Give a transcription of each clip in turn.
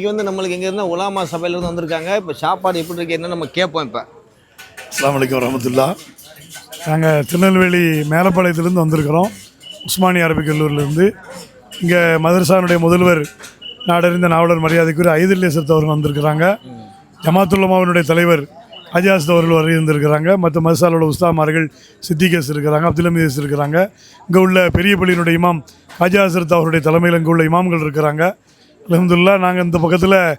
இங்கே வந்து நம்மளுக்கு எங்கே இருந்தால் உலாமா சபையிலேருந்து வந்திருக்காங்க. இப்போ சாப்பாடு எப்படி இருக்கு என்ன நம்ம கேட்போம் இப்போ. அஸ்லாம் வலைக்கம் வரமத்துல்லா நாங்கள் திருநெல்வேலி மேலப்பாளையத்துலேருந்து வந்திருக்கிறோம். உஸ்மானிய அரபிக் கல்லூரிலேருந்து இங்கே மதரசானுடைய முதல்வர் நாடறிந்த நாவலர் மரியாதைக்குரிய ஐதில்லேசத் அவர்கள் வந்திருக்கிறாங்க. ஜமாத்துல்லமாவினுடைய தலைவர் அஜாஸ் அவர்கள் வரை இருந்திருக்கிறாங்க மற்ற மதசாலோட உஸ்தாமார்கள் சித்திகேஸ் இருக்கிறாங்க அப்துல் அமீஸ் இருக்கிறாங்க. இங்கே உள்ள பெரிய பள்ளியினுடைய இமாம் ஹாஜா ஹசரத் அவருடைய தலைமையில் இங்கே உள்ள இமாம்கள் இருக்கிறாங்க. அலமதுல்லா நாங்கள் இந்த பக்கத்தில்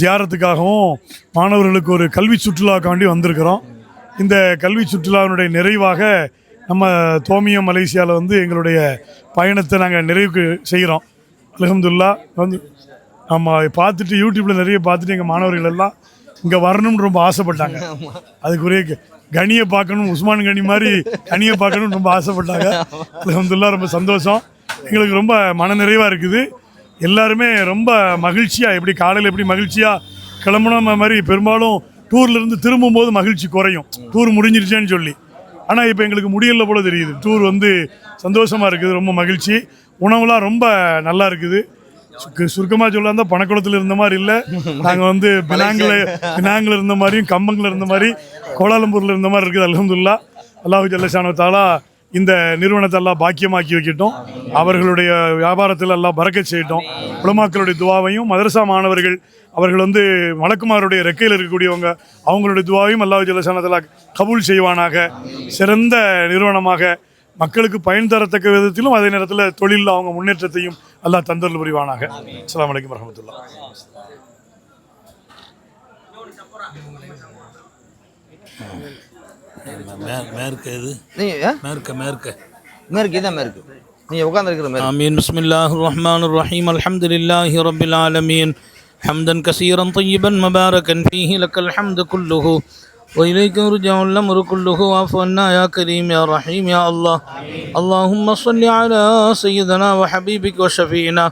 ஜியாரத்துக்காகவும் மாணவர்களுக்கு ஒரு கல்வி சுற்றுலாக்காண்டி வந்திருக்கிறோம். இந்த கல்வி சுற்றுலாவினுடைய நிறைவாக நம்ம தோமியம் மலேசியாவில் வந்து எங்களுடைய பயணத்தை நாங்கள் நிறைவுக்கு செய்கிறோம் அலமதுல்லா வந்து நம்ம பார்த்துட்டு யூடியூப்பில் நிறைய பார்த்துட்டு எங்கள் மாணவர்கள் எல்லாம் இங்கே வரணும்னு ரொம்ப ஆசைப்பட்டாங்க. அதுக்குரிய க- கனியை பார்க்கணும் உஸ்மான் கனி மாதிரி கனியை பார்க்கணும்னு ரொம்ப ஆசைப்பட்டாங்க. அலமதுல்லா ரொம்ப சந்தோஷம். எங்களுக்கு ரொம்ப மனநிறைவாக இருக்குது. எல்லாருமே ரொம்ப மகிழ்ச்சியாக எப்படி காலையில் எப்படி மகிழ்ச்சியாக கிளம்புன மாதிரி பெரும்பாலும் டூர்லேருந்து திரும்பும்போது மகிழ்ச்சி குறையும். டூர் முடிஞ்சிருச்சேன்னு சொல்லி. ஆனால் இப்போ எங்களுக்கு முடியல போல தெரியுது. டூர் வந்து சந்தோஷமாக இருக்குது ரொம்ப மகிழ்ச்சி. உணவுலாம் ரொம்ப நல்லா இருக்குது. சுருக்கமாக சொல்ல இருந்தால் பணக்குளத்தில் இருந்த மாதிரி இல்லை. நாங்கள் வந்து பினாங்கில் பினாங்கில் இருந்த மாதிரியும் கம்பங்கில் இருந்த மாதிரி கோலாலம்பூரில் இருந்த மாதிரி இருக்குது அலமதுல்லா அல்லாஹு ஜல்லஷானு தாலா இந்த நிறுவனத்தை எல்லாம் பாக்கியமாக்கி வைக்கட்டும். அவர்களுடைய வியாபாரத்தில் எல்லாம் பறக்க செய்யட்டும். உலமாக்களுடைய துவாவையும் மதரசா மாணவர்கள் அவர்கள் வந்து மலக்குமாருடைய ரெக்கையில் இருக்கக்கூடியவங்க அவங்களுடைய துவாவையும் அல்லாஹ் ஜலசானத்தில் கபூல் செய்வானாக. சிறந்த நிறுவனமாக மக்களுக்கு பயன் தரத்தக்க விதத்திலும் அதே நேரத்தில் தொழிலில் அவங்க முன்னேற்றத்தையும் எல்லாம் தந்தல் புரிவானாக. அஸ்லாம் வலைக்கம் வரமத்துல்லா மேற்கு இது நீங்கள் மேற்கு மேற்கு மேற்கு இதான் மேற்கு நீங்கள் உட்காந்துருக்கிற மேற்கு آمين بسم الله الرحمن الرحيم الحمد لله رب العالمين حمدا كثيرا طيبا مباركا فيه لك الحمد كله وإليك يرجع الأمر كله واعف عنا يا كريم يا رحيم يا الله اللهم صل على سيدنا وحبيبك وشفينا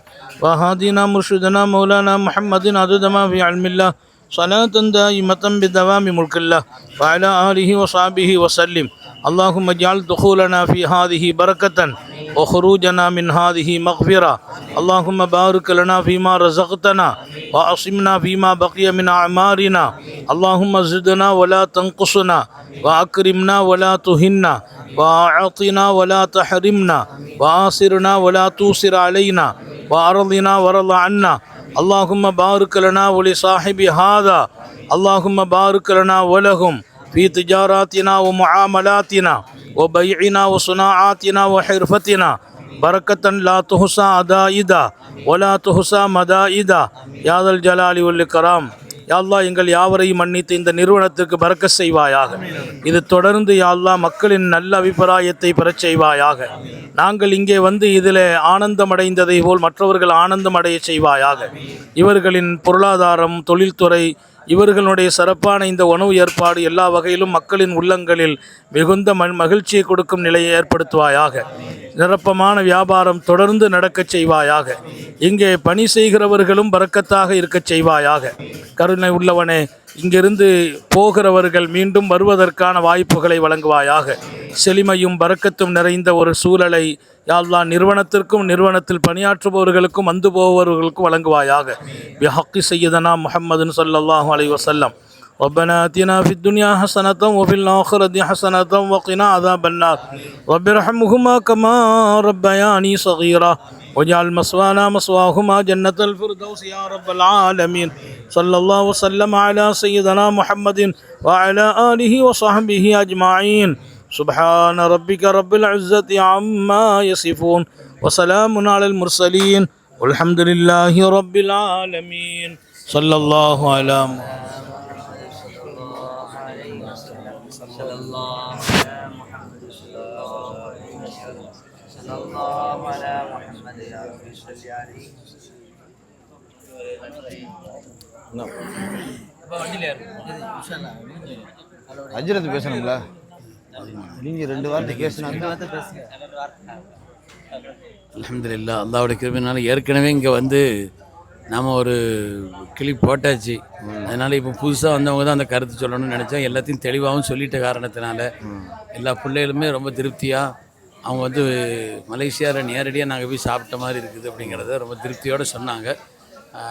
وهادينا مرشدنا مولانا محمد عدد ما في علم الله صلاة دائمة بدوام ملك الله وعلى آله وصحبه وسلم. اللهم اجعل دخولنا في هذه بركة وخروجنا من هذه مغفرة. اللهم بارك لنا فيما رزقتنا وأصمنا فيما بقي من أعمارنا. اللهم زدنا ولا تنقصنا وأكرمنا ولا تهنا وأعطنا ولا تحرمنا وآسرنا ولا توسر علينا وأرضنا ورض عنا. اللهم بارك لنا ولصاحب هذا. اللهم بارك لنا ولهم في تجاراتنا ومعاملاتنا وبيعنا وصناعاتنا وحرفتنا. بركة لا تحصى عدائدا ولا تحصى مدائدا. يا ذا الجلال والإكرام. யாழ்லா எங்கள் யாவரையும் மன்னித்து இந்த நிறுவனத்திற்கு பறக்க செய்வாயாக. இது தொடர்ந்து யாழ்லா மக்களின் நல்ல அபிப்பிராயத்தை பெறச் செய்வாயாக. நாங்கள் இங்கே வந்து இதில் ஆனந்தமடைந்ததை போல் மற்றவர்கள் ஆனந்தம் அடைய செய்வாயாக. இவர்களின் பொருளாதாரம் தொழில்துறை இவர்களுடைய சிறப்பான இந்த உணவு ஏற்பாடு எல்லா வகையிலும் மக்களின் உள்ளங்களில் மிகுந்த மகிழ்ச்சியை கொடுக்கும் நிலையை ஏற்படுத்துவாயாக. நிரப்பமான வியாபாரம் தொடர்ந்து நடக்கச் செய்வாயாக. இங்கே பணி செய்கிறவர்களும் பறக்கத்தாக இருக்கச் செய்வாயாக. கருணை உள்ளவனே இங்கிருந்து போகிறவர்கள் மீண்டும் வருவதற்கான வாய்ப்புகளை வழங்குவாயாக. செழுமையும் பறக்கத்தும் நிறைந்த ஒரு சூழலை யாழ்லா நிறுவனத்திற்கும் நிறுவனத்தில் பணியாற்றுபவர்களுக்கும் வந்து போபவர்களுக்கும் வழங்குவாயாக. பிஹக்கி செய்யதனா முஹம்மதுன் சொல்லல்லாஹும் அலைவசல்லம் வஸல்லம். ربنا آتنا في الدنيا حسنة وفي الآخرة حسنة وقنا عذاب النار. رب ارحمهما كما ربياني صغيرا. واجعل مسوانا مسواهما جنة الفردوس يا رب العالمين. صلى الله وسلم على سيدنا محمد وعلى آله وصحبه أجمعين. سبحان ربك رب العزة عما يصفون. وسلام على المرسلين. والحمد لله رب العالمين. صلى الله على محمد. அஜரத் பேசணுங்களா நீங்க ரெண்டு வார்த்தை பேசினா அல்ஹம்துலில்லா அல்லாவோட கிருமினால ஏற்கனவே இங்கே வந்து நாம் ஒரு கிளிப் போட்டாச்சு. அதனால் இப்போ புதுசாக வந்தவங்க தான் அந்த கருத்து சொல்லணும்னு நினச்சேன். எல்லாத்தையும் தெளிவாகவும் சொல்லிட்ட காரணத்தினால எல்லா பிள்ளைகளுமே ரொம்ப திருப்தியாக அவங்க வந்து மலேசியாவில் நேரடியாக நாங்கள் போய் சாப்பிட்ட மாதிரி இருக்குது அப்படிங்கிறத ரொம்ப திருப்தியோடு சொன்னாங்க.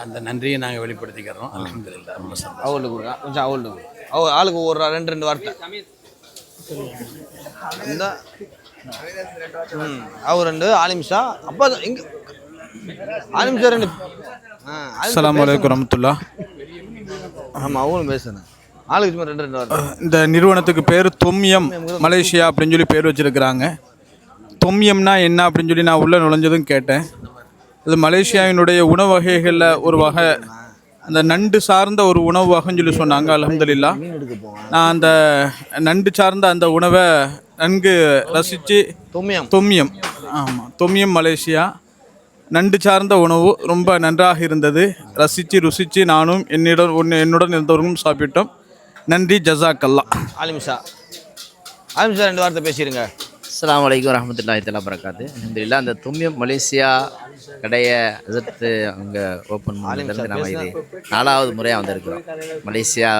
அந்த நன்றியை நாங்கள் வெளிப்படுத்திக்கிறோம். அலமதுல்லா ரொம்ப சந்தோஷம். அவள்கிட்ட கொடுங்க. கொஞ்சம் அவள்கிட்ட கொடுங்க. அவ ஆளுக்கு ஒரு ரெண்டு ரெண்டு வார்த்தை. இந்த அவர் ரெண்டு ஆலிம்ஷா. அப்பா இங்க ஆலிம்ஷா ரெண்டு. அஸ்ஸலாமு அலைக்கும் ரஹமத்துல்லா ஆமாம் அவங்களும் பேசுனேன் ஆளுக்கு சும்மா ரெண்டு ரெண்டு வார்த்தை இந்த நிறுவனத்துக்கு பேர் தொம்யம் மலேசியா அப்படின்னு சொல்லி பேர் வச்சிருக்கிறாங்க. தொம்யம்னா என்ன அப்படின்னு சொல்லி நான் உள்ளே நுழைஞ்சதும் கேட்டேன். இது மலேசியாவினுடைய உணவு வகைகளில் ஒரு வகை அந்த நண்டு சார்ந்த ஒரு உணவு வகைன்னு சொல்லி சொன்னாங்க அலமதுல்லா நான் அந்த நண்டு சார்ந்த அந்த உணவை நன்கு ரசித்து தொம்மியம் தொம்யம். ஆமாம் தொம்யம் மலேசியா. நண்டு சார்ந்த உணவு ரொம்ப நன்றாக இருந்தது. ரசித்து ருசித்து நானும் என்னிடம் ஒன்று என்னுடன் இருந்தவர்களும் சாப்பிட்டோம். நன்றி ஜசாக்கல்லா. ஆலிமிஷா ஆலிமிஷா ரெண்டு வார்த்தை பேசிடுங்க அஸ்லாம் வலைக்கம் வரமத்துல்லாஹி தலா பறக்காது அல்ஹம்துலில்லாஹ் அந்த தும்மியம் மலேசியா கடையை எதிர்த்து அங்கே ஓப்பன் பண்ணதுலேருந்து நம்ம இது நாலாவது முறையாக வந்திருக்கிறோம். மலேசியா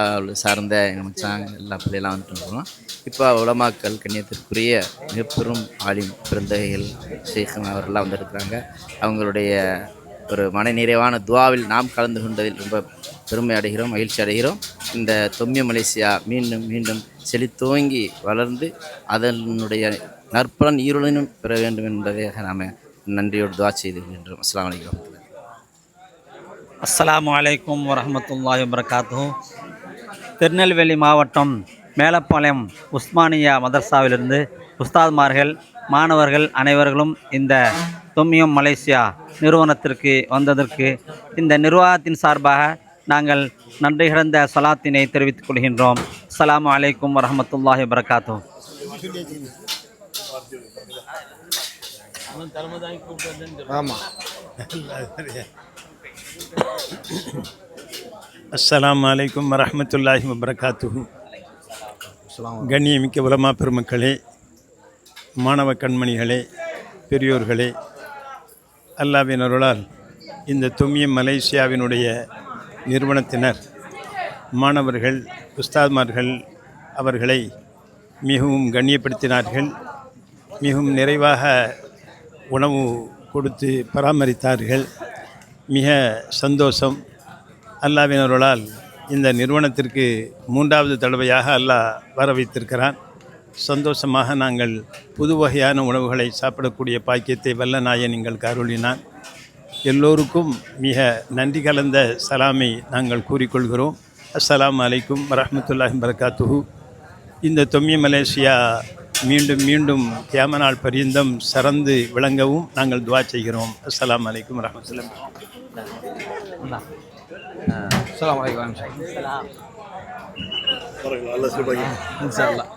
சார்ந்த எங்கள் எல்லா பிள்ளைலாம் வந்துட்டு இருக்கோம். இப்போ உலமாக்கள் கண்ணியத்திற்குரிய மிகப்பெரும் ஆலிம் பிறந்தகைகள் ஷேഖன் அவர்கள்லாம் வந்திருக்கிறாங்க. அவங்களுடைய ஒரு மன நிறைவான துவாவில் நாம் கலந்து கொண்டதில் ரொம்ப பெருமை அடைகிறோம் மகிழ்ச்சி அடைகிறோம். இந்த தொம்மிய மலேசியா மீண்டும் மீண்டும் செழித்தோங்கி வளர்ந்து அதனுடைய நற்பலன் ஈருடனும் பெற வேண்டும் என்பதாக நாம் நன்றியோடு துவா செய்து கொள்கின்றோம். அஸ்லாம் வலைக்கம் அஸ்லாம் வலைக்கம் வரஹ்மத்துல்லாஹி வபரகாத்து திருநெல்வேலி மாவட்டம் மேலப்பாளையம் உஸ்மானியா மதர்சாவிலிருந்து உஸ்தாத்மார்கள் மாணவர்கள் அனைவர்களும் இந்த தொம்மியம் மலேசியா நிறுவனத்திற்கு வந்ததற்கு இந்த நிர்வாகத்தின் சார்பாக நாங்கள் நன்றி கிடந்த சலாத்தினை தெரிவித்துக் கொள்கின்றோம். அலாம் அலைக்கும் வரமத்துல்லாஹி வரகாத்தூ ஆமாம் அஸ்ஸலாமு அலைக்கும் வரஹ்மத்துல்லாஹி வபரகாத்துஹு. கண்ணியமிக்க உலமா பெருமக்களே மாணவ கண்மணிகளே பெரியோர்களே அல்லாவின் அருளால் இந்த தும்மியம் மலேசியாவினுடைய நிறுவனத்தினர் மாணவர்கள் உஸ்தாத்மார்கள் அவர்களை மிகவும் கண்ணியப்படுத்தினார்கள். மிகவும் நிறைவாக உணவு கொடுத்து பராமரித்தார்கள். மிக சந்தோஷம். அல்லாவினர்களால் இந்த நிறுவனத்திற்கு மூன்றாவது தடவையாக அல்லாஹ் வர வைத்திருக்கிறான் சந்தோஷமாக நாங்கள் புது வகையான உணவுகளை சாப்பிடக்கூடிய பாக்கியத்தை வல்ல நாயன் எங்களுக்கு அருளினான். எல்லோருக்கும் மிக நன்றி கலந்த சலாமை நாங்கள் கூறிக்கொள்கிறோம். அஸ்ஸலாமு அலைக்கும் வரஹ்மத்துல்லாஹி வரகாத்துஹு இந்த தொம்மிய மலேசியா மீண்டும் மீண்டும் கியாமநாள் பரியந்தம் சிறந்து விளங்கவும் நாங்கள் துவா செய்கிறோம். அஸ்ஸலாமு அலைக்கும் அலைக்கும் ஆலிம்ஷா இன்ஷா அல்லாஹ்